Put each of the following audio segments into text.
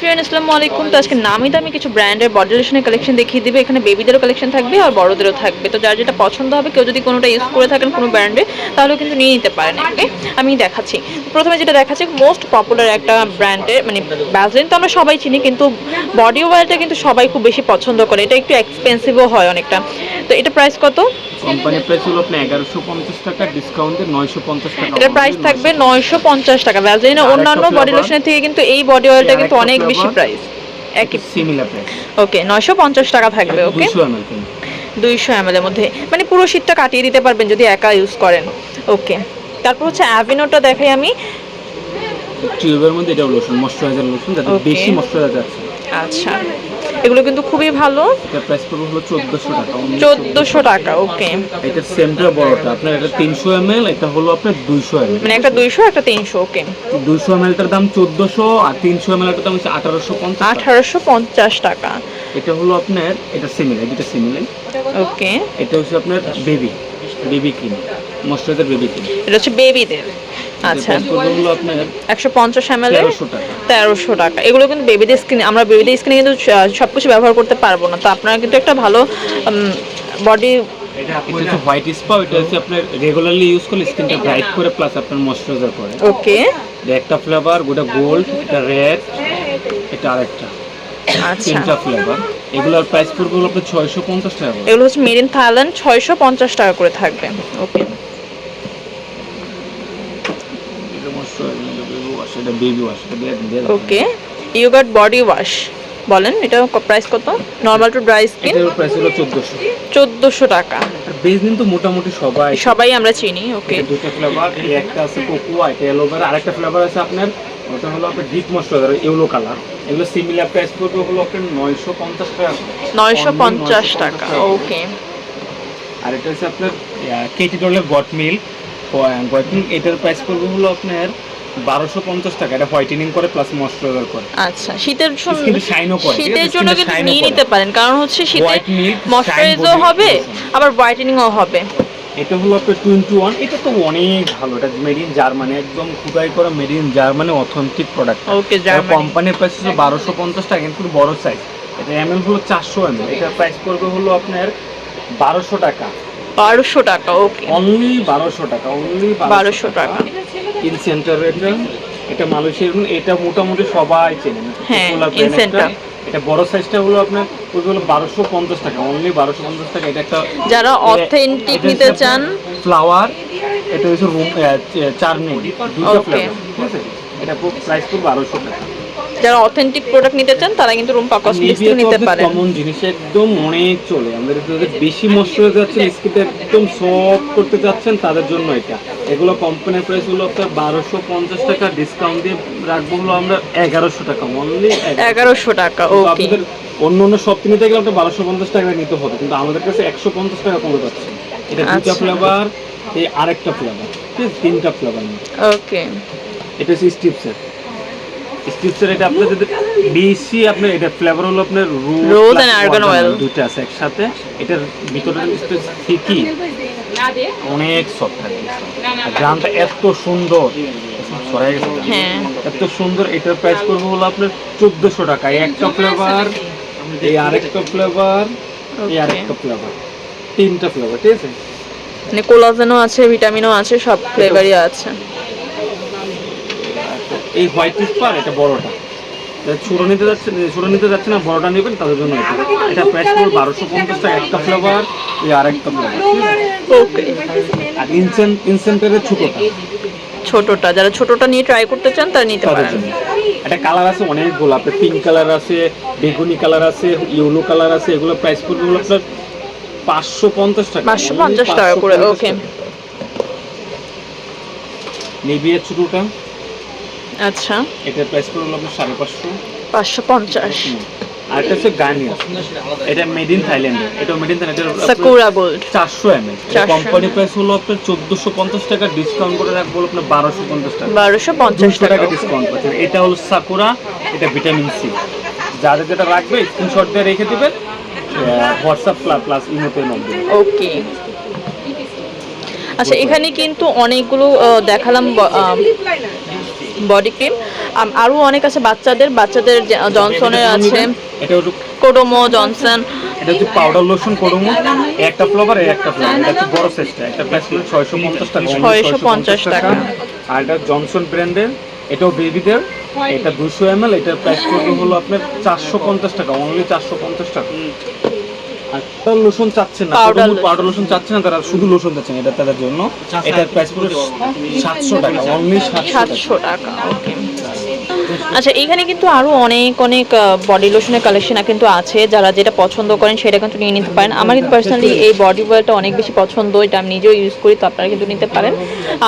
Friend আসসালামু আলাইকুম। তো আজকে নামি দামি কিছু ব্র্যান্ডের বডি লোশনের কালেকশন দেখিয়ে দিবে। এখানে বেবিদেরও কালেকশন থাকবে আর বড়দেরও থাকবে। তো যার যেটা পছন্দ হবে, কেউ যদি কোনোটা ইউজ করে থাকেন কোনো ব্র্যান্ডে, তাহলেও কিন্তু নিয়ে নিতে পারেন ওকে আমি দেখাচ্ছি। প্রথমে যেটা দেখাচ্ছি মোস্ট পপুলার একটা ব্র্যান্ডের মানে ব্যাজলিন তো আমরা সবাই চিনি, কিন্তু বডি ওয়ারটা কিন্তু সবাই খুব বেশি পছন্দ করে। এটা একটু এক্সপেন্সিভও হয় অনেকটা। তো এটা প্রাইস কত? কোম্পানির প্রাইস হলো আপনার এগারোশো পঞ্চাশ টাকা ডিসকাউন্টে নয়শো পঞ্চাশ টাকা। এটার প্রাইস থাকবে নয়শো পঞ্চাশ টাকা। ভ্যাজলিনের অন্যান্য বডি লোশনের থেকে কিন্তু এই বডি অয়েলটা কিন্তু অনেক বেশি প্রাইস একই। সিমিলার প্রাইস ওকে নয়শো পঞ্চাশ টাকা থাকবে ওকে দুশো এম কিন্তু। দুইশো এম এর মধ্যে। মানে পুরো শীতটা কাটিয়ে দিতে পারবেন যদি একা ইউজ করেন। ওকে তারপর হচ্ছে অ্যাভিনোটা দেখাই আমি। টিউবের মধ্যে এটা লোশন ময়শ্চারাইজার লোশন যাতে বেশি ময়শ্চারাইজার যাচ্ছে আচ্ছা। এগুলো কিন্তু খুবই ভালো। এটার প্রাইস পড়বে হলো চোদ্দোশো টাকা চোদ্দোশো টাকা ওকে এটা সেমটা বড়টা। আপনার এটা তিনশো এম এল এটা হলো আপনার দুইশো এম মানে একটা দুইশো একটা তিনশো ওকে দুইশো এম এলটার দাম চোদ্দোশো আর তিনশো এম এলটার দাম হচ্ছে আঠারোশো পঞ্চাশ টাকা। আঠারোশো পঞ্চাশ টাকা। এটা হলো আপনার এটা সিমিলার এটা সিমিলার ওকে এটা হচ্ছে আপনার baby baby cream moisturiser baby cream এটা হচ্ছে বেবিদের আচ্ছা। একশো পঞ্চাশ এম এল তেরোশো টাকা। এগুলো কিন্তু বেবিদের স্কিন আমরা বেবিদের স্কিনে কিন্তু সব কিছু ব্যবহার করতে পারব না। তো আপনারা কিন্তু একটা ভালো বডি এটা হচ্ছে হোয়াইট স্পা এটা হচ্ছে আপনার রেগুলারলি ইউজ করলে স্কিনটা ব্রাইট করে প্লাস আপনার ময়শ্চারাইজার করে। ওকে। এটা একটা ফ্লেভার গোটা গোল্ড এটা রেড এটা আরেকটা। আচ্ছা। তিনটা ফ্লেভার এগুলোর প্রাইস পড়বে হলো আপনার ছয়শো পঞ্চাশ টাকা। এগুলো হচ্ছে মেড ইন থাইল্যান্ড ছয়শো পঞ্চাশ টাকা করে থাকবে। ওকে। এটা moisturizer, baby wash, yogurt body wash বলেন এটা প্রাইস কত? নর্মাল টু ড্রাই স্কিন এটার প্রাইস হলো চোদ্দোশো। চোদ্দোশো টাকা। আর বেস কিন্তু মোটামুটি সবাই সবাই আমরা চিনি ওকে দুটো ফ্লেভার এই একটা আছে কোকোয়া এটা এলোভেরা আরেকটা ফ্লেভার আছে আপনার ওটা হলো আপনার ডিপ ময়শ্চারাইজার ইয়েলো কালার এগুলো সিমিলার প্রাইস পড়বে হলো আপনার নয়শো পঞ্চাশ টাকা। নয়শো পঞ্চাশ 950 টাকা ওকে আর এটা হচ্ছে আপনার কেটি ডলের গট মিল্ক এটার প্রাইস পড়বে হলো আপনার বারোশো পঞ্চাশ টাকা। এটা হোয়াইটেনিং করে প্লাস ময়শ্চারাইজার করে। আচ্ছা শীতের জন্য এ করে, শীতের জন্য কিন্তু নিয়ে নিতে পারেন কারণ হচ্ছে শীতে ময়শ্চারাইজও হবে আবার হোয়াইটেনিংও হবে। এটা হলো আপনার টু ইন্টু ওয়ান এটা তো অনেক ভালো। এটা মেড ইন জার্মানি একদম খুদাই করা made in Germany authentic product okay Germany কোম্পানির প্রাইস বারোশো পঞ্চাশ টাকা কিন্তু বড় সাইজ এটা এম এল হলো চারশো এম এল এটার প্রাইস পড়বে হলো আপনার বারোশো টাকা। বারোশো টাকা ওকে অনলি বারোশো টাকা অনলি বারোশো টাকা। ইন সেন্টার এটা এটা মালয়েশিয়ার এটা মোটামুটি সবাই চেনে। হ্যাঁ, Incenter। একটা। এটা বড় সাইজটা হলো আপনার ওইগুলো হলো বারোশো পঞ্চাশ টাকা অনলি বারোশো পঞ্চাশ টাকা। এটা একটা যারা অথেন্টিক নিতে চান। ফ্লাওয়ার এটা হচ্ছে রুম চারনি দুটো Okay. ফ্লেভার ঠিক আছে? এটা প্রাইস পুরো বারোশো টাকা। যারা অথেন্টিক প্রোডাক্ট নিতে চান তারা কিন্তু রুম কসমেটিক্স থেকে নিতে পারেন। কমন জিনিস একদম অনেক চলে। আমাদের যদি বেশি ময়শ্চারাইজ যাচ্ছেন স্কিনটা একদম সফট করতে যাচ্ছেন তাদের জন্য এটা। এগুলো কোম্পানির প্রাইস হলো আপনার বারোশো পঞ্চাশ টাকা ডিসকাউন্ট দিয়ে রাখব হলো আমরা এগারোশো টাকা অনলি এগারোশো। টাকা ওকে অন্য অন্য সব নিতে গেলে আপনার বারোশো পঞ্চাশ টাকা নিতে হবে কিন্তু আমাদের কাছে একশো পঞ্চাশ টাকা কমে যাচ্ছে। এটা দুটা আচ্ছা। ফ্লেভার এই আরেকটা ফ্লেভার তিনটা ফ্লেভার ওকে এটা হচ্ছে স্টিপসের স্টিপসের এটা আপনার যদি বেশি আপনার এটা ফ্লেভার হলো আপনার Rose and argan oil। দুটো আছে একসাথে। এটার ভিতরে ঠিকই অনেক সফট থাকে। গ্রামটা এত সুন্দর। হ্যাঁ। এত সুন্দর। এটার প্রাইস পড়বে হলো আপনার চোদ্দশো টাকা। একটা ফ্লেভার এই আরেকটা ফ্লেভার এই. আরেকটা ফ্লেভার তিনটা ফ্লেভার ঠিক আছে? মানে কোলাজেনও আছে ভিটামিনও আছে সব ফ্লেভারই আছে। এই হোয়াইট স্পার এটা বড়টা। ছোটো নিতে যাচ্ছে ছোটো নিতে যাচ্ছে না বড়টা নেবেন তাদের জন্য এটা। প্রাইস পড়বে বারোশো পঞ্চাশ টাকা একটা ফ্লেভার এই আরেকটা ফ্লেভার ওকে আর ইনসেন্ট ইনসেন্টারের ছোটোটা। ছোটটা যারা ছোটটা নিয়ে ট্রাই করতে চান তারা নিতে পারেন। একটা কালার আছে অনেক আপনার পিঙ্ক কালার আছে বেগুনি কালার আছে ইয়েলো কালার আছে এগুলো প্রাইস পড়বে হলো আপনার পাঁচশো পঞ্চাশ টাকা। 550 টাকা করে, okay. নেভিয়ার ছোটোটা। আচ্ছা। এটার প্রাইস পড়বে হলো আপনার সাড়ে পাঁচশো। পাঁচশো পঞ্চাশ। আর একটা হচ্ছে গার্নিয়ার এটা মেড ইন থাইল্যান্ড এটা made in Thailand Sakura gold চারশো এম এল 400 কোম্পানি প্রাইস হলো আপনার চোদ্দোশো পঞ্চাশ টাকা। ডিসকাউন্ট করে রাখব আপনার বারোশো পঞ্চাশ টাকা। বারোশো পঞ্চাশ দুশো টাকা টাকা। ডিসকাউন্ট পাচ্ছেন এটা হলো সাকুরা এটা ভিটামিন সি যাদের যেটা রাখবে স্ক্রিনশট দিয়ে রেখে দিবেন। হোয়াটসঅ্যাপ প্লাস ইমোতে নম্বর ওকে আচ্ছা এখানে কিন্তু অনেকগুলো দেখালাম বডি ক্রিম আরও অনেক আছে বাচ্চাদের বাচ্চাদের জনসনের আছে। এটা হচ্ছে কোডোমো জনসন এটা হচ্ছে পাউডার লোশন করুমো একটা ফ্লেভার একটা ফ্লেভার এটা হচ্ছে বড় সাইজটা একটা প্রাইস হলো টাকা। 650 টাকা। আর এটা জনসন ব্র্যান্ডের এটাও বেবিদের এটা দুশো এম এল এটার প্রাইস হলো আপনার চারশো পঞ্চাশ টাকা। অনলি চারশো পঞ্চাশ টাকা। আর পাউডার লোশন চাচ্ছেন না পাউডার লোশন চাচ্ছেন না তারা শুধু লোশন চাচ্ছেন এটা তাদের জন্য। এটার প্রাইস পড়বে সাতশো টাকা অনলি সাতশো টাকা। ওকে আচ্ছা এখানে কিন্তু আরও অনেক অনেক বডি লোশনের কালেকশন কিন্তু আছে। যারা যেটা পছন্দ করেন সেটা কিন্তু নিয়ে নিতে পারেন। আমার কিন্তু পার্সোনালি এই বডি ওয়েলটা অনেক বেশি পছন্দ এটা আমি নিজেও ইউজ করি তো আপনারা কিন্তু নিতে পারেন।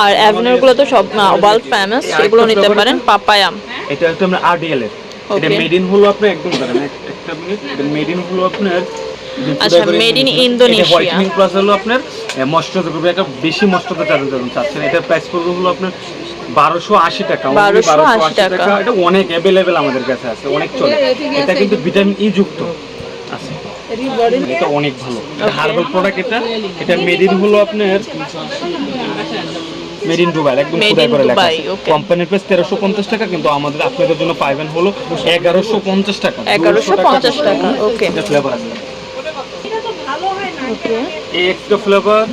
আর অ্যাভেনারগুলো তো সব ওয়ার্ল্ড ফেমাস সেগুলো নিতে পারেন পাপায়াম। এটা একটা আমরা আরডিএল এর। এটা মেড ইন হলো আপনার একদম একটা মিনিট এটা মেড ইন হলো আপনার আচ্ছা, made in Indonesia। Whitening plus হলো আপনার ময়শ্চারাইজার করবে একটা বেশি ময়শ্চারাইজার চার্জ যখন চাচ্ছেন। এটার প্রাইস পড়বে হলো আপনার বারোশো আশি টাকা। 1280 1280 টাকা। এটা অনেক অ্যাভেলেবেল আমাদের কাছে আছে অনেক চলে। এটা কিন্তু ভিটামিন ই যুক্ত। আছে। এটা অনেক ভালো। হার্বাল প্রোডাক্ট এটা। এটা মেড ইন হলো আপনার মেড ইন দুবাই একদম খুদাই করে লেখা আছে। কোম্পানির প্রাইস তেরোশো পঞ্চাশ টাকা কিন্তু আমাদের আপনাদের জন্য পাইবেন হলো এগারোশো পঞ্চাশ। টাকা। 1150 টাকা, okay. ফ্লেভার আছে। এই একটা ফ্লেভার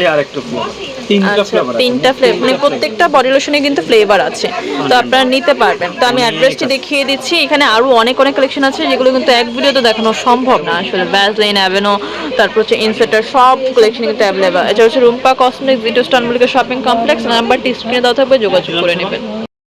এই আর ফ্লেভার তিনটা আচ্ছা ফ্লেভার তিনটা ফ্লেভার মানে প্রত্যেকটা বডি লোশনে কিন্তু ফ্লেভার আছে। তো আপনারা নিতে পারবেন। তো আমি অ্যাড্রেসটি দেখিয়ে দিচ্ছি। এখানে আরও অনেক অনেক কালেকশন আছে যেগুলো কিন্তু এক ভিডিওতে দেখানো সম্ভব না। আসলে অ্যাভেনো তারপর হচ্ছে ইনসেটার সব কালেকশন কিন্তু অ্যাভেলেবল এটা হচ্ছে রুম্পা ভিডিও শপিং কমপ্লেক্স নাম্বারটি স্ক্রিনে দেওয়া থাকবে যোগাযোগ করে নেবেন।